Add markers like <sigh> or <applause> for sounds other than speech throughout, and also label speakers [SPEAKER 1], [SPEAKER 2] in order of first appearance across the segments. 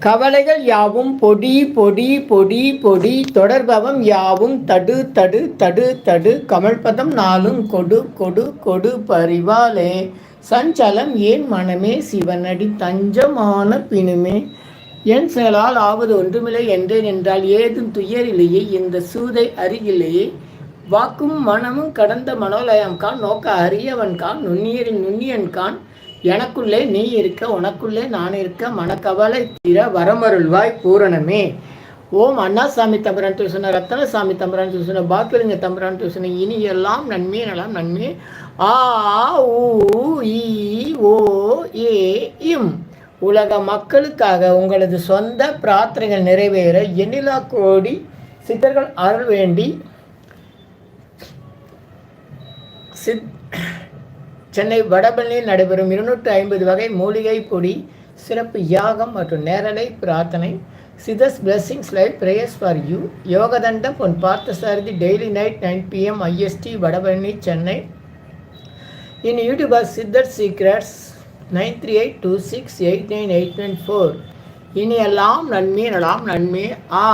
[SPEAKER 1] கவலைகள் யாவும் பொடி பொடி பொடி பொடி. தொடர்பவம் யாவும் தடு தடு தடு தடு. கமல்பதம் நாளும் கொடு கொடு கொடு பரிவாலே சஞ்சலம் ஏன் மனமே சிவனடி தஞ்சமான பிணுமே. என் செயலால் ஆவது ஒன்றுமில்லை என்றேன் என்றால் ஏதும் துயரிலேயே இந்த சூதை அருகிலேயே வாக்கும் மனமும் கடந்த மனோலயம் கான் நோக்க அரியவன் கான் நுண்ணியரின் நுண்ணியன் கான். எனக்குள்ளே நீ இருக்க உனக்குள்ளே நான் இருக்க மனக்கவலை தீர வரமருள்வாய் பூரணமே. ஓம் அண்ணாசாமி தம்பரான் துசன ரத்தனசாமி தம்பரான் தூசன பாக்கிலிங்க தம்பரான் தூசன இனி எல்லாம் நன்மை நலம் நன்மை. ஆ ஊ ஓ ஏ இம். உலக மக்களுக்காக உங்களது சொந்த பிரார்த்தனைகள் நிறைவேற எண்ணிலா கோடி சித்தர்கள் அருள் வேண்டி சித் சென்னை வடபழனியில் நடைபெறும் இருநூற்று ஐம்பது வகை மூலிகை பொடி சிறப்பு யாகம் மற்றும் நேரலை பிரார்த்தனை Siddhas blessings live prayers for you Yogathandam Pon Parthasarathy daily night nine PM IST Vadapalani Chennai. In YouTuber Siddhar secrets nine three eight two six eight nine eight nine four இனி எல்லாம் நன்மை எல்லாம் நன்மை. ஆ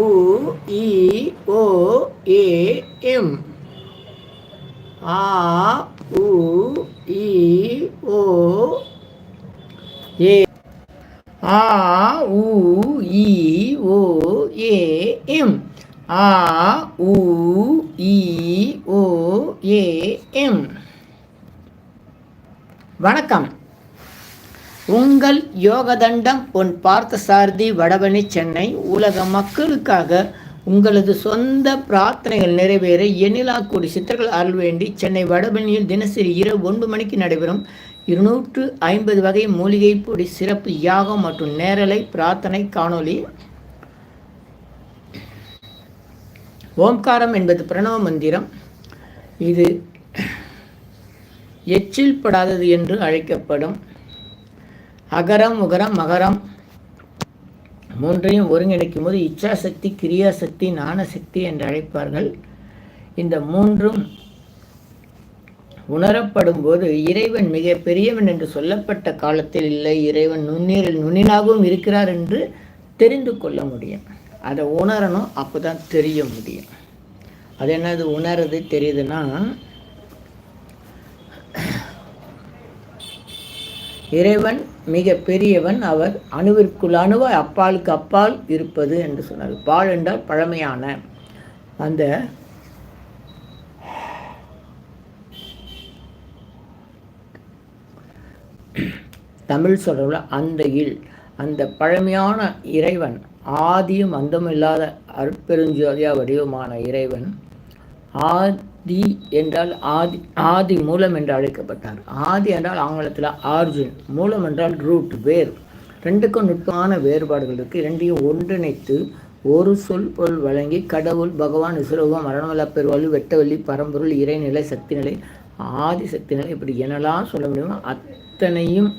[SPEAKER 1] உ இ ஓ ஏ எம். ஆ உ இ ஓ ஏ. ஆ உ இ ஓ ஏ எம். ஆ உ இ ஓ ஏ எம். வணக்கம். உங்கள் யோகதண்டம் பொன் பார்த்தசாரதி வடபணி சென்னை உலக மக்களுக்காக உங்களது சொந்த பிரார்த்தனைகள் நிறைவேற எண்ணிலாக்கூடி சித்தர்கள் அருள் வேண்டி சென்னை வடபழனியில் தினசரி இரவு ஒன்பது மணிக்கு நடைபெறும் இருநூற்று ஐம்பது வகை மூலிகை பொடி சிறப்பு யாகம் மற்றும் நேரலை பிரார்த்தனை காணொளி. ஓம்காரம் என்பது பிரணவ மந்திரம். இது எச்சில் படாதது என்று அழைக்கப்படும். அகரம் உகரம் மகரம் மூன்றையும் ஒருங்கிணைக்கும் போது இச்சாசக்தி கிரியாசக்தி ஞானசக்தி என்று அழைப்பார்கள். இந்த மூன்றும் உணரப்படும் போது இறைவன் மிக பெரியவன் என்று சொல்லப்பட்ட காலத்தில் இல்லை. இறைவன் நுண்ணீரில் நுண்ணினாகவும் இருக்கிறார் என்று தெரிந்து கொள்ள முடியும். அதை உணரணும் அப்போ தான் தெரிய முடியும். அது என்னது உணர்றது தெரியுதுன்னா இறைவன் மிக பெரியவன். அவர் அணுவிற்குள் அணுவாய் அப்பாலுக்கு அப்பால் இருப்பது என்று சொன்னார். பால் என்றால் பழமையான அந்த தமிழ் சொல்கிறவள அந்த இல் அந்த பழமையான இறைவன் ஆதியும் அந்தமும் இல்லாத அற்பெருஞ்சோதியா வடிவமான இறைவன் தி என்றால் ஆதி ஆதி மூலம் என்று அழைக்கப்பட்டார். ஆதி என்றால் ஆங்கிலத்தில் ஆர்ஜின் மூலம் என்றால் ரூட் வேர். ரெண்டுக்கும் நுட்பமான வேறுபாடுகள் இருக்குது ரெண்டையும் ஒன்றிணைத்து ஒரு சொல் பொருள் வழங்கி கடவுள் பகவான் விசுரூபம் மரணமல்ல பெருவாள் வெட்டவெள்ளி பரம்பொருள் இறைநிலை சக்தி நிலை ஆதி சக்தி நிலை இப்படி என்னெல்லாம் சொல்ல முடியுமோ அத்தனையும்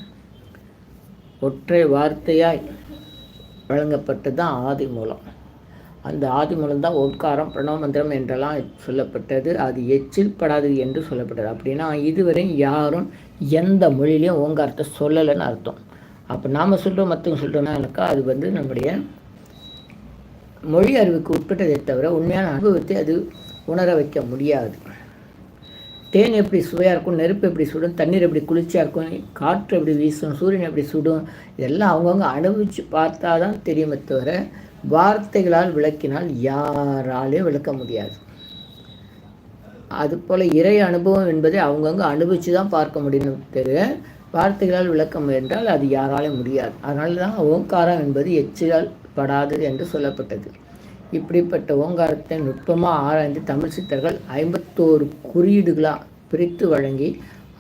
[SPEAKER 1] ஒற்றை வார்த்தையாய் வழங்கப்பட்டது தான் ஆதி மூலம். அந்த ஆதி மூலம்தான் ஓம்காரம் பிரணவ மந்திரம் என்றெல்லாம் சொல்லப்பட்டது. அது எச்சில் படாது என்று சொல்லப்பட்டது. அப்படின்னா இதுவரை யாரும் எந்த மொழியிலையும் ஓங்காரத்தை சொல்லலைன்னு அர்த்தம். அப்போ நாம் சொல்கிறோம் மற்றவங்க சொல்கிறோம்னாக்கா அது வந்து நம்முடைய மொழி அறிவுக்கு உட்பட்டதை தவிர உண்மையான அனுபவத்தை அது உணர வைக்க முடியாது. தேன் எப்படி சுவையாக இருக்கும் நெருப்பு எப்படி சுடும் தண்ணீர் எப்படி குளிர்ச்சியாக இருக்கும் காற்று எப்படி வீசும் சூரியன் எப்படி சுடும் இதெல்லாம் அவங்கவுங்க அனுபவித்து பார்த்தா தான் தெரியுமே தவிர வார்த்தைகளால் விளக்கினால் யாராலையும் விளக்க முடியாது. அதுபோல் இறை அனுபவம் என்பதை அவங்கவுங்க அனுபவித்து தான் பார்க்க முடியும் தெரிய வார்த்தைகளால் விளக்க முயன்றால் அது யாராலையும் முடியாது. அதனால தான் ஓங்காரம் என்பது எச்சிலால் படாதது என்று சொல்லப்பட்டது. இப்படிப்பட்ட ஓங்காரத்தை நுட்பமாக ஆராய்ந்து தமிழ் சித்தர்கள் ஐம்பத்தோரு குறியீடுகளாக பிரித்து வழங்கி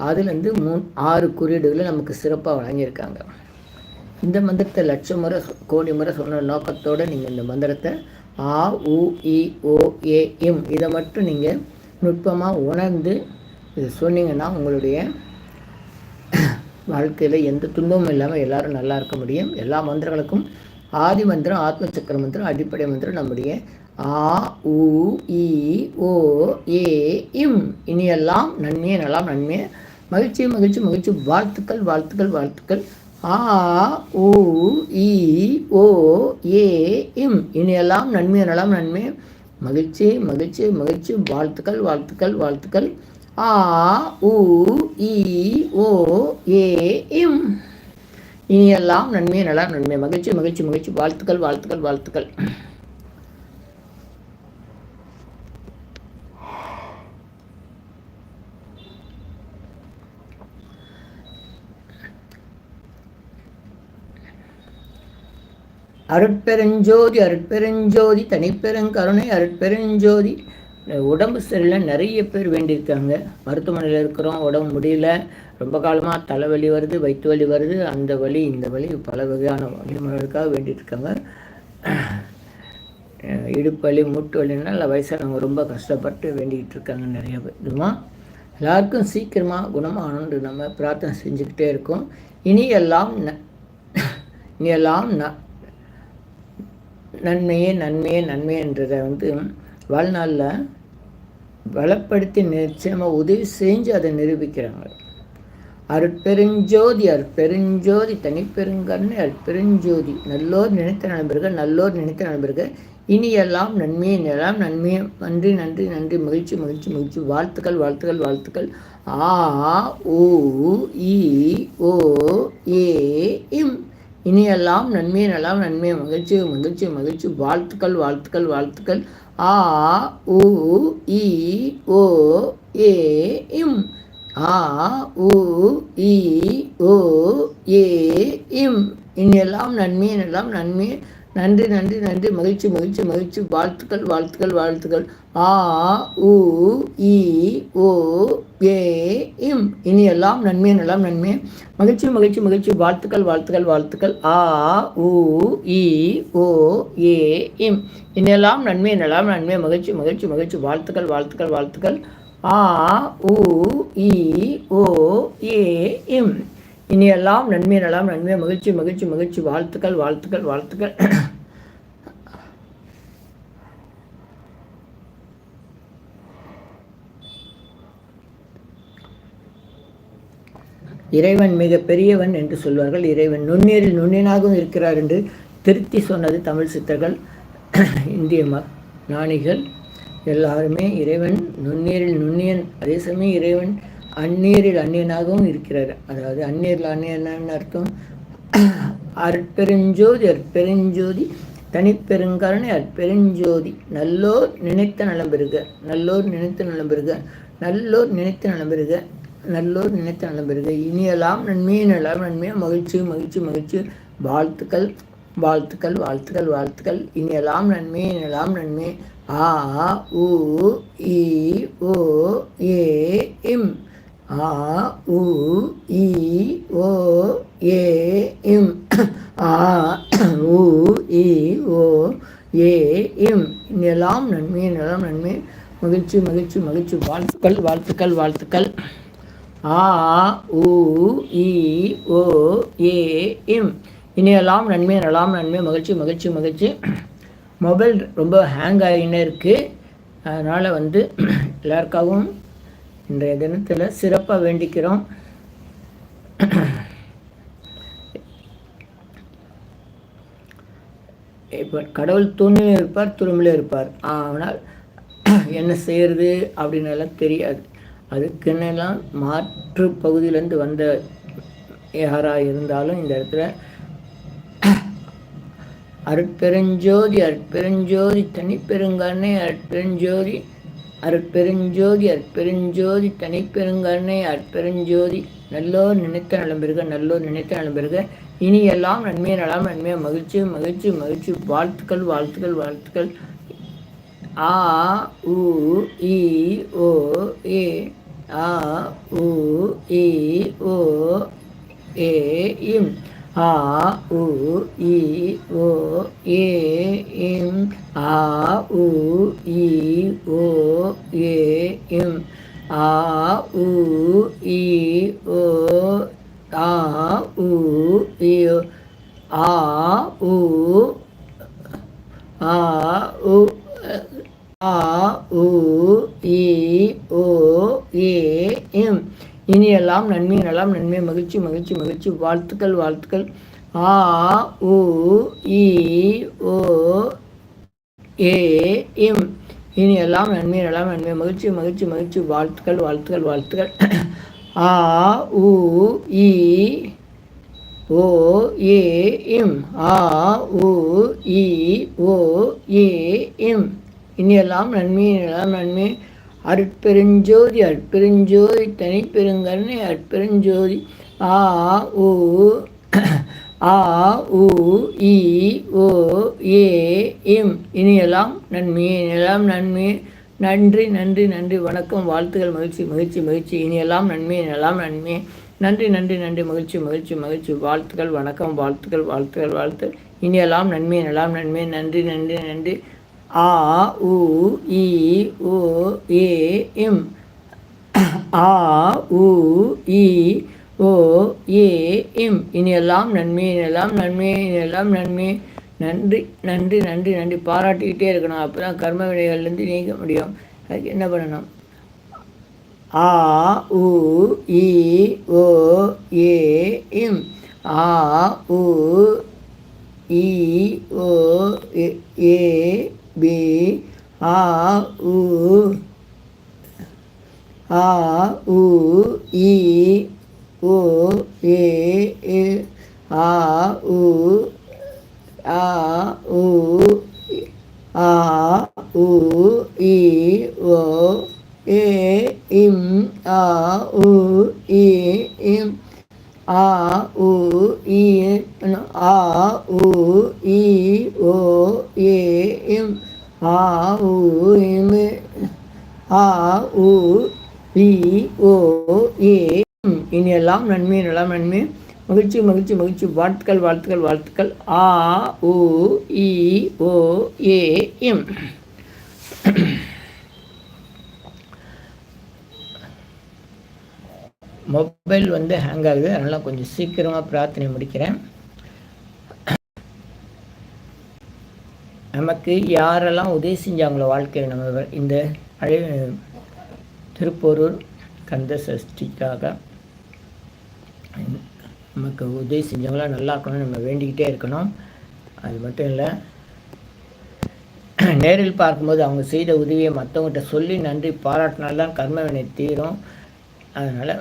[SPEAKER 1] அதுலேருந்து மூணு ஆறு குறியீடுகளை நமக்கு சிறப்பாக வழங்கியிருக்காங்க. இந்த மந்திரத்தை லட்சம் முறை கோடி முறை சொன்ன நோக்கத்தோடு நீங்கள் இந்த மந்திரத்தை ஆ உ இ ஓ ஏ இம் இதை மட்டும் நீங்கள் நுட்பமாக உணர்ந்து இது சொன்னீங்கன்னா உங்களுடைய வாழ்க்கையில் எந்த துன்பமும் இல்லாமல் எல்லாரும் நல்லா இருக்க முடியும். எல்லா மந்திரங்களுக்கும் ஆதி மந்திரம் ஆத்ம சக்கர மந்திரம் அடிப்படை மந்திரம் நம்முடைய ஆ உ இ ஓ ஏ இம் இனியெல்லாம் நன்மையே நல்லா நன்மையே. மகிழ்ச்சி மகிழ்ச்சி மகிழ்ச்சி வாழ்த்துக்கள் வாழ்த்துக்கள் வாழ்த்துக்கள். ஆ உ இ ஓ ஏ இம் இனியெல்லாம் நன்மை எனலாம் நன்மை. மகிழ்ச்சி மகிழ்ச்சி மகிழ்ச்சி. வாழ்த்துக்கள் வாழ்த்துக்கள் வாழ்த்துக்கள். ஆ உ இ ஓ ஏ இம் இனியெல்லாம் நன்மை நலம் நன்மை. மகிழ்ச்சி மகிழ்ச்சி மகிழ்ச்சி. வாழ்த்துக்கள் வாழ்த்துக்கள் வாழ்த்துக்கள். அருட்பெருஞ்சோதி அருட்பெருஞ்சோதி தனிப்பெருங்கருணை அருட்பெருஞ்சோதி. உடம்பு சரியில்லை நிறைய பேர் வேண்டியிருக்காங்க. மருத்துவமனையில் இருக்கிறோம் உடம்பு முடியல. ரொம்ப காலமாக தலைவலி வருது வயிற்று வலி வருது. அந்த வலி இந்த வலி பல வகையான வழிமுறைகளுக்காக வேண்டியிருக்காங்க. இருக்காங்க இடுப்பு வலி மூட்டு வலினால வயசானவங்க ரொம்ப கஷ்டப்பட்டு வேண்டிகிட்டு இருக்காங்க நிறைய விதமாக எல்லாருக்கும் சீக்கிரமாக குணமாகணும்னு நம்ம பிரார்த்தனை செஞ்சுக்கிட்டே இருக்கோம். இனி எல்லாம் இனி எல்லாம் நன்மையே நன்மையே நன்மையே நன்மைன்றதை வந்து வாழ்நாளில் வளப்படுத்தி நிச்சயமாக உதவி செஞ்சு அதை நிரூபிக்கிறாங்க. அற்பெருஞ்சோதி அற்பெருஞ்சோதி தனிப்பெருங்கண்ணு அற்பெருஞ்சோதி நல்லோர் நினைத்த நண்பர்கள் நல்லோர் நினைத்த நண்பர்கள். இனி எல்லாம் நன்மையை எல்லாம் நன்மையை. நன்றி நன்றி நன்றி. மகிழ்ச்சி மகிழ்ச்சி மகிழ்ச்சி. வாழ்த்துக்கள் வாழ்த்துக்கள் வாழ்த்துக்கள். ஆ ஓ இ ஓ ஏ இம். இனியெல்லாம் நன்மை நல்லாம் நன்மை மகிழ்ச்சி மகிழ்ச்சி மகிழ்ச்சி. வாழ்த்துக்கள் வாழ்த்துக்கள் வாழ்த்துக்கள். ஆ உ இ ஓ ஏ இம். ஆ உ இ ஓ ஏ இம். இனியெல்லாம் நன்மை எல்லாம் நன்மை. நன்றி நன்றி நன்றி. மகிழ்ச்சி மகிழ்ச்சி மகிழ்ச்சி. வாழ்த்துக்கள் வாழ்த்துக்கள் வாழ்த்துக்கள். ஆ உ இ ஓ ஏ இம். இனி எல்லாம் நன்மை எல்லாம் நன்மை. மகிழ்ச்சி மகிழ்ச்சி மகிழ்ச்சி. வாழ்த்துக்கள் வாழ்த்துக்கள் வாழ்த்துக்கள். ஆ உ இ ஓ ஏ இம். இனியெல்லாம் நன்மை எல்லாம் நன்மை. மகிழ்ச்சி மகிழ்ச்சி மகிழ்ச்சி. வாழ்த்துக்கள் வாழ்த்துக்கள் வாழ்த்துக்கள். ஆ உ இ ஓ ஏ இம். இனியெல்லாம் நன்மை எல்லாம் நன்மை. மகிழ்ச்சி மகிழ்ச்சி மகிழ்ச்சி. வாழ்த்துக்கள் வாழ்த்துக்கள் வாழ்த்துக்கள். இறைவன் மிக பெரியவன் என்று சொல்வார்கள். இறைவன் நுண்ணீரில் நுண்ணினாகவும் இருக்கிறார் என்று திருத்தி சொன்னது தமிழ் சித்தர்கள் <clears throat> இந்திய ம ஞானிகள் எல்லாருமே. இறைவன் நுண்ணீரில் நுண்ணியன் அதே சமயம் இறைவன் அந்நீரில் அந்நியனாகவும் இருக்கிறார். அதாவது அந்நீரில் அந்நியன் அர்த்தம் <clears throat> அற்பெருஞ்சோதி அற்பெருஞ்சோதி தனிப்பெருங்கருணை அற்பெருஞ்சோதி. நல்லோர் நினைத்த நலம் பெறுக நல்லோர் நினைத்த நலம் பெறுக நல்லோர் நினைத்த நலம் பெறுக. நல்லோர் நினைத்த நலம் பெறுக. இனியெல்லாம் நன்மையே நலம் நன்மையை மகிழ்ச்சி மகிழ்ச்சி மகிழ்ச்சி. வாழ்த்துக்கள் வாழ்த்துக்கள் வாழ்த்துக்கள் வாழ்த்துக்கள். இனியெல்லாம் நன்மை இனியெல்லாம் நன்மை. ஆ உ இ ஓ ஏ இம். ஆ உ இ ஓ ஏ இம். ஆ உ இ ஓ ஏ இம். இனியெல்லாம் நன்மை நிலம் நன்மை. மகிழ்ச்சி மகிழ்ச்சி மகிழ்ச்சி. வாழ்த்துக்கள் வாழ்த்துக்கள் வாழ்த்துக்கள். ஆ உ இ ஓ ஏ இம். இனியெல்லாம் நன்மை நலாம் நன்மை மகிழ்ச்சி மகிழ்ச்சி மகிழ்ச்சி. மொபைல் ரொம்ப ஹேங் ஆகினே இருக்குது அதனால் வந்து எல்லாருக்காகவும் இன்றைய தினத்தில் சிறப்பாக வேண்டிக்கிறோம். இப்போ கடவுள் தூணிலும் இருப்பார் துரும்பிலும் இருப்பார். ஆனால் என்ன செய்கிறது அப்படின்னு எல்லாம் தெரியாது. அதுக்குன்னெல்லாம் மாற்று பகுதியிலேருந்து வந்த யாராக இருந்தாலும் இந்த இடத்துல அருட்பெருஞ்சோதி அருட்பெருஞ்சோதி தனிப்பெருங்கண்ணே அருட்பெருஞ்சோதி அருட்பெருஞ்சோதி அற்பெருஞ்சோதி தனிப்பெருங்கண்ணை அற்பெருஞ்சோதி நல்லோர் நினைத்த நலம்பெருக நல்லோர் நினைத்த நலம்பெருக இனி எல்லாம் நன்மையை நலம் நன்மையை மகிழ்ச்சி மகிழ்ச்சி மகிழ்ச்சி. வாழ்த்துக்கள் வாழ்த்துக்கள் வாழ்த்துக்கள். ஆ உ இ ஓ ஏ. ஆ உ இ ஓ ஏ இம். ஆ உ இ ஓ ஏ இம். ஆ உ இ ஓ ஏ இம். ஆ உ இ ஓ ஆ உ இ ஆ உ ஆ உ ஆ உ இ ஓ ஏ இம் இனியெல்லாம் நன்மை நலம் நன்மை மகிழ்ச்சி மகிழ்ச்சி மகிழ்ச்சி. வாழ்த்துக்கள் வாழ்த்துக்கள். ஆ உ இ ஓ ஏ இம். இனி எல்லாம் நன்மை நலம் நன்மை மகிழ்ச்சி மகிழ்ச்சி மகிழ்ச்சி. வாழ்த்துக்கள் வாழ்த்துக்கள் வாழ்த்துக்கள். ஆ உ இ ஓ ஏ இம். ஆ உ இ ஓ ஏ இம். இனியெல்லாம் நன்மை எல்லாம் நன்மை. அற்பெருஞ்சோதி அற்பெருஞ்சோதி தனிப்பெருங்கருணை அற்பெருஞ்சோதி ஆ உ ஆ உ இ ஓ ஏ இம். இனியெல்லாம் நன்மை இனியெல்லாம் நன்மை நன்றி நன்றி நன்றி. வணக்கம் வாழ்த்துகள் மகிழ்ச்சி மகிழ்ச்சி மகிழ்ச்சி. இனியெல்லாம் நன்மை இனியெல்லாம் நன்மை நன்றி நன்றி நன்றி. மகிழ்ச்சி மகிழ்ச்சி மகிழ்ச்சி. வாழ்த்துக்கள் வணக்கம் வாழ்த்துக்கள் வாழ்த்துக்கள் வாழ்த்து இனியெல்லாம் நன்மை எல்லாம் நன்மை நன்றி நன்றி நன்றி. ஆ உ இ ஏ இம் ஆ உ இ ஓ ஏ இம் இனியெல்லாம் நன்மை இனியெல்லாம் நன்மை இனியெல்லாம் நன்மை. நன்றி நன்றி நன்றி நன்றி. பாராட்டிக்கிட்டே இருக்கணும். அப்போ தான் கர்ம வினைகள்லேருந்து நீக்க முடியும். அதுக்கு என்ன பண்ணணும்? ஆ உ இ ஓ ஏ இம் ஆ உ இ ஓ ஏ பி ஆ உ ஆ உ இ ஓ ஏ ஆ உ ஆ உ ஆ உ இ ஓ ஏ இம் ஆ உ இ இம் ஆ உ இ ஆ உ இ ஓ ஏ இம் ஆ உ இம் ஆ உ இ ஓ ஏ இனியெல்லாம் நன்மை நலம் நன்மை. மகிழ்ச்சி மகிழ்ச்சி மகிழ்ச்சி. வாழ்த்துக்கள் வாழ்த்துக்கள் வாழ்த்துக்கள். ஆ உ இ ஓ ஏ எம். மொபைல் வந்து ஹேங் ஆகுது. அதனால் கொஞ்சம் சீக்கிரமாக பிரார்த்தனை முடிக்கிறேன். நமக்கு யாரெல்லாம் உதவி செஞ்சாங்களோ வாழ்க்கையில் நம்ம இந்த அழை திருப்பூரூர் கந்த சஷ்டிக்காக நமக்கு உதவி செஞ்சவங்களாம் நல்லா இருக்கணும்னு நம்ம வேண்டிக்கிட்டே இருக்கணும். அது மட்டும் இல்லை நேரில் பார்க்கும்போது அவங்க செய்த உதவியை மற்றவங்ககிட்ட சொல்லி நன்றி பாராட்டினால்தான் கர்மவினை தீரும். அதனால்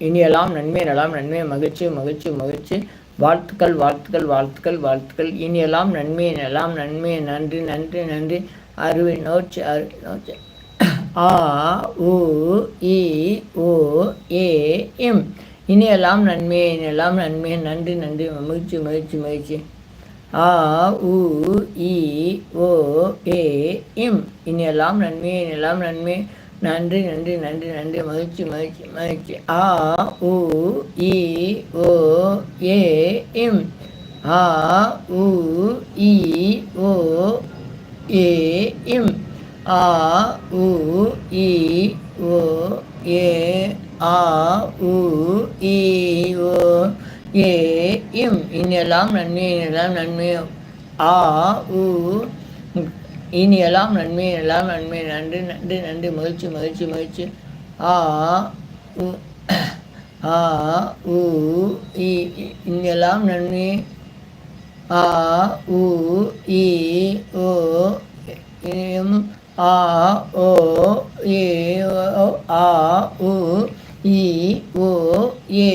[SPEAKER 1] இனியெல்லாம் நன்மை நலாம் நன்மை மகிழ்ச்சி மகிழ்ச்சி மகிழ்ச்சி. வாழ்த்துக்கள் வாழ்த்துக்கள் வாழ்த்துக்கள் வாழ்த்துக்கள். இனியெல்லாம் நன்மை நலாம் நன்மை. நன்றி நன்றி நன்றி. அருவி நோச்சு அருவி நோச்சு. ஆ உ இ ஓ ஏ எம். இனியெல்லாம் நன்மை இனியெல்லாம் நன்மை. நன்றி நன்றி. மகிழ்ச்சி மகிழ்ச்சி மகிழ்ச்சி. ஆ உ இ ஓ ஏ இம் இனியெல்லாம் நன்மை இனியெல்லாம் நன்மை. நன்றி நன்றி நன்றி நன்றி. மகிழ்ச்சி மகிழ்ச்சி மகிழ்ச்சி. ஆ உ இ ஓ ஏ எம். ஆ உ இ ஓ ஏ எம். ஆ உ இ ஓ ஏ ஆ உ இ ஓ ஏ எம். இன்னெல்லாம் நன்மை இன்னெல்லாம் நன்மை ஆ உ இனியெல்லாம் நன்மை எல்லாம் நன்மை. நன்றி நன்றி நன்றி. மகிழ்ச்சி மகிழ்ச்சி மகிழ்ச்சி. ஆ உ ஆ உ இனியெல்லாம் நன்மை. ஆ உ இ ஓ இம் ஆ ஓ ஏ ஆ உ இ ஓ ஏ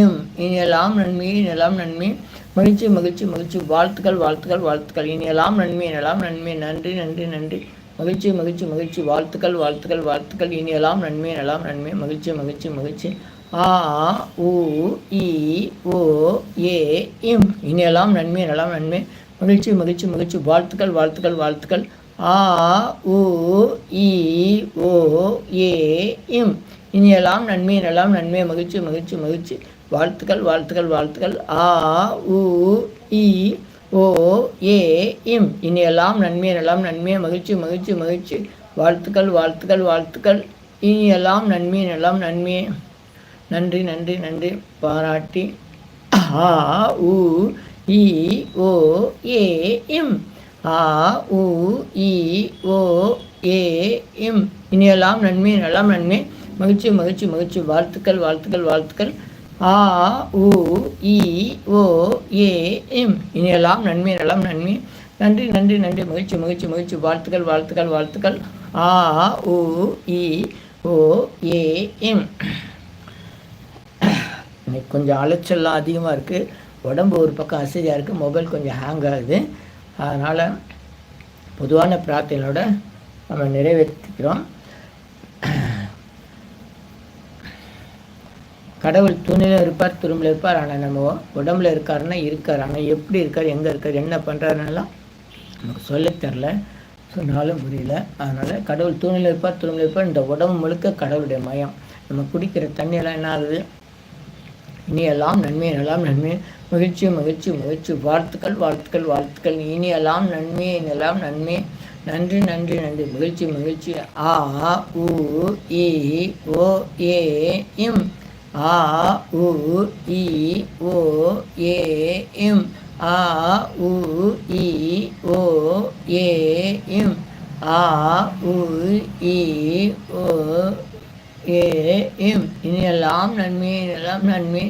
[SPEAKER 1] இம் இனியெல்லாம் நன்மை இனியெல்லாம் நன்மை. மகிழ்ச்சி மகிழ்ச்சி மகிழ்ச்சி. வாழ்த்துக்கள் வாழ்த்துக்கள் வாழ்த்துக்கள். இனியெல்லாம் நன்மை எனலாம் நன்மை. நன்றி நன்றி நன்றி. மகிழ்ச்சி மகிழ்ச்சி மகிழ்ச்சி. வாழ்த்துக்கள் வாழ்த்துக்கள் வாழ்த்துக்கள். இனியெல்லாம் நன்மை எனலாம் நன்மை. மகிழ்ச்சி மகிழ்ச்சி மகிழ்ச்சி. ஆ உ இ ஓ ஏ இம். இனியெல்லாம் நன்மை எனலாம் நன்மை. மகிழ்ச்சி மகிழ்ச்சி மகிழ்ச்சி. வாழ்த்துக்கள் வாழ்த்துக்கள் வாழ்த்துக்கள். ஆ உ இ ஓ ஏ இம். இனியெல்லாம் நன்மை எனலாம் நன்மை. மகிழ்ச்சி மகிழ்ச்சி மகிழ்ச்சி. வாழ்த்துக்கள் வாழ்த்துக்கள் வாழ்த்துக்கள். ஆ உ இ ஓ ஏ இம். இனியெல்லாம் நன்மை எல்லாம் நன்மை. மகிழ்ச்சி மகிழ்ச்சி மகிழ்ச்சி. வாழ்த்துக்கள் வாழ்த்துக்கள் வாழ்த்துக்கள். இனியெல்லாம் நன்மை எல்லாம் நன்மை. நன்றி நன்றி நன்றி. பாராட்டி. ஆ உ இ ஓ ஏ இம். ஆ உ இ ஓ ஏ இம். இனியெல்லாம் நன்மை நலம் நன்மை. மகிழ்ச்சி மகிழ்ச்சி மகிழ்ச்சி. வாழ்த்துக்கள் வாழ்த்துக்கள் வாழ்த்துக்கள். ஆ உ இ ஓ ஏ எம். இனியெல்லாம் நன்மை நலம் நன்மை. நன்றி நன்றி நன்றி. மகிழ்ச்சி மகிழ்ச்சி மகிழ்ச்சி. வாழ்த்துக்கள் வாழ்த்துக்கள் வாழ்த்துக்கள். ஆ உ இ ஓ ஏ எம். இன்னைக்கு கொஞ்சம் அலைச்சல்லாம் அதிகமாக இருக்குது உடம்பு ஒரு பக்கம் அசதியாக இருக்குது மொபைல் கொஞ்சம் ஹேங் ஆகுது. அதனால் பொதுவான பிரார்த்தனையோட நம்ம நிறைவேற்றிக்கிறோம். கடவுள் தூணிலும் இருப்பார் துரும்பில் இருப்பார் ஆனால் நம்ம உடம்புல இருக்காருன்னா இருக்கார். ஆனால் எப்படி இருக்கார் எங்கே இருக்கார் என்ன பண்ணுறாருன்னெல்லாம் நமக்கு சொல்ல தெரில. சொன்னாலும் புரியல. அதனால் கடவுள் தூணில் இருப்பார் துரும்பில் இருப்பார் இந்த உடம்பு முழுக்க கடவுளுடைய மயம். நம்ம குடிக்கிற தண்ணியெல்லாம் என்ன ஆகுது? இனி எல்லாம் நன்மை எல்லாம் நன்மை. மகிழ்ச்சி மகிழ்ச்சி மகிழ்ச்சி வாழ்த்துக்கள் வாழ்த்துக்கள் வாழ்த்துக்கள். இனி எல்லாம் நன்மை இனியெல்லாம் நன்மை. நன்றி நன்றி நன்றி. மகிழ்ச்சி மகிழ்ச்சி. ஆ உ இ ஓ ஏ இம். ஆ உ இ ஓ ஏ இம் ஆ உ இ ஓ ஏ இம் ஆ உ இ ஓ ஏ இம் இனியெல்லாம் நன்மை இனியெல்லாம் நன்மை.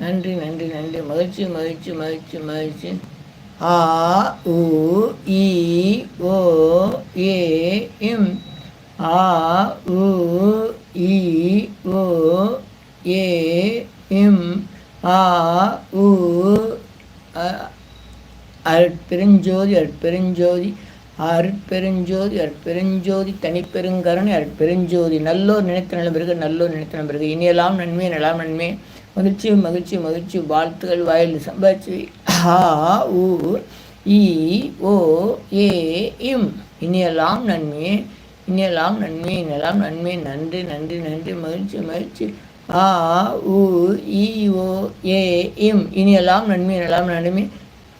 [SPEAKER 1] நன்றி நன்றி நன்றி. மகிழ்ச்சி மகிழ்ச்சி மகிழ்ச்சி மகிழ்ச்சி. ஆ உ இ ஓ ஏ இம் ஆ உ இ ஓ ஏ இம் ஆ உ அற்பெருஞ்சோதி அற்பெருஞ்சோதி அருட்பெருஞ்சோதி அற்பெருஞ்சோதி தனிப்பெருங்கருணை அற்பெருஞ்சோதி நல்லோர் நினைத்த நல்ல பிறகு நல்லோர் நினைத்த பிறகு. இனியெல்லாம் நன்மை நலாம் நன்மை. மகிழ்ச்சி மகிழ்ச்சி மகிழ்ச்சி. வாழ்த்துகள் வாயில் சம்பாதிச்சு. ஹா ஊ இ ஓ ஏ இம். இனியெல்லாம் நன்மையே இனியெல்லாம் நன்மை இனியெல்லாம் நன்மை. நன்றி நன்றி நன்றி. மகிழ்ச்சி மகிழ்ச்சி. ஆ உ இ ஓ ஏ இம். இனியெல்லாம் நன்மை நலாம் நன்மை.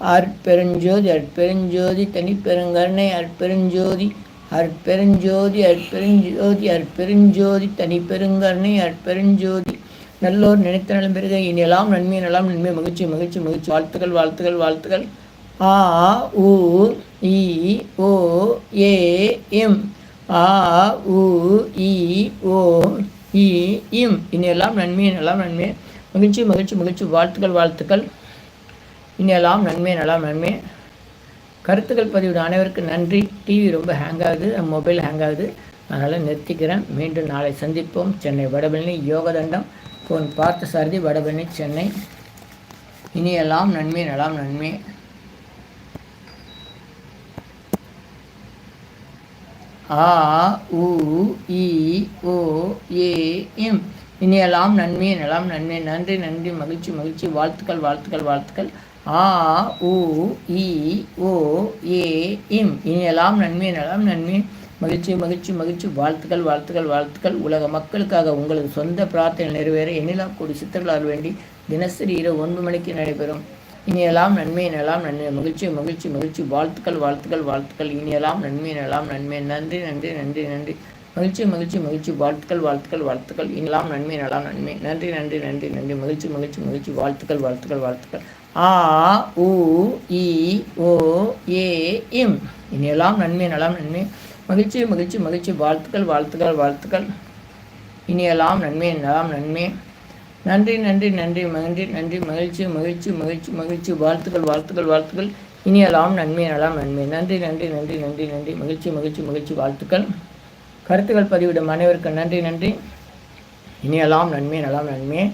[SPEAKER 1] அற்பெருஞ்சோதி அற்பெருஞ்சோதி தனிப்பெருங்கருணை அற்பெருஞ்சோதி அற்பெருஞ்சோதி அற்பெருஞ்சோதி அற்பெருஞ்சோதி தனிப்பெருங்கருணை அற்பெருஞ்சோதி. நல்லோர் நினைத்த நலம் பெருக இனியெல்லாம் நன்மை நலம் நன்மை. மகிழ்ச்சி மகிழ்ச்சி மகிழ்ச்சி. வாழ்த்துக்கள் வாழ்த்துக்கள் வாழ்த்துக்கள். ஆ உ இ ஓ ஏ எம் ஆ உ இ ஓ இ இம் இனியெல்லாம் நன்மை நலம் நன்மை. மகிழ்ச்சி மகிழ்ச்சி மகிழ்ச்சி. வாழ்த்துக்கள் வாழ்த்துக்கள். இனியெல்லாம் நன்மை நலம் நன்மை. கருத்துக்கள் பதிவிட அனைவருக்கும் நன்றி. டிவி ரொம்ப ஹேங் ஆகுது. மொபைல் ஹேங் ஆகுது. அதனால் நிறுத்திக்கிறேன். மீண்டும் நாளை சந்திப்போம். சென்னை வடபழனி யோகதண்டம் போன் பார்த்த சாரதி வடபழனி சென்னை. இனியெல்லாம் நன்மை நலாம் நன்மை. ஆ உ இ ஓ ஏ எம். இனியெல்லாம் நன்மை நலம் நன்மை. நன்றி நன்றி மகிழ்ச்சி மகிழ்ச்சி. வாழ்த்துக்கள் வாழ்த்துக்கள் வாழ்த்துக்கள். ஆ உ இ ஓ ஏ இம் இனியெல்லாம் நன்மை நலம் நன்மை. மகிழ்ச்சி மகிழ்ச்சி மகிழ்ச்சி. வாழ்த்துக்கள் வாழ்த்துக்கள் வாழ்த்துக்கள். உலக மக்களுக்காக உங்களது சொந்த பிரார்த்தனை நிறைவேற. எண்ணிலா கூடி சித்தர்களால் வேண்டி தினசரி இரவு ஒன்பது மணிக்கு நடைபெறும் இனியெல்லாம் நன்மை நலாம் நன்மை. மகிழ்ச்சி மகிழ்ச்சி மகிழ்ச்சி. வாழ்த்துக்கள் வாழ்த்துக்கள் வாழ்த்துக்கள். இனியெல்லாம் நன்மை எனலாம் நன்மை. நன்றி நன்றி நன்றி நன்றி. மகிழ்ச்சி மகிழ்ச்சி மகிழ்ச்சி. வாழ்த்துக்கள் வாழ்த்துக்கள் வாழ்த்துக்கள். இனியெல்லாம் நன்மை நலாம் நன்மை. நன்றி நன்றி நன்றி நன்றி. மகிழ்ச்சி மகிழ்ச்சி மகிழ்ச்சி. வாழ்த்துக்கள் வாழ்த்துக்கள் வாழ்த்துக்கள். ஆ உ இ ஓ ஏ இம். இனியெல்லாம் நன்மை நலம் நன்மை. மகிழ்ச்சி மகிழ்ச்சி மகிழ்ச்சி. வாழ்த்துக்கள் வாழ்த்துக்கள் வாழ்த்துக்கள். இனியெல்லாம் நன்மை நலம் நன்மை. நன்றி நன்றி நன்றி நன்றி நன்றி மகிழ்ச்சி மகிழ்ச்சி மகிழ்ச்சி மகிழ்ச்சி வாழ்த்துக்கள் வாழ்த்துக்கள் வாழ்த்துக்கள். இனியெல்லாம் நன்மை நலம் நன்மை. நன்றி நன்றி நன்றி நன்றி நன்றி. மகிழ்ச்சி மகிழ்ச்சி மகிழ்ச்சி வாழ்த்துக்கள். கருத்துக்கள் பதிவிடும் அனைவருக்கும் நன்றி நன்றி. இனியெல்லாம் நன்மை நலாம் நன்மை.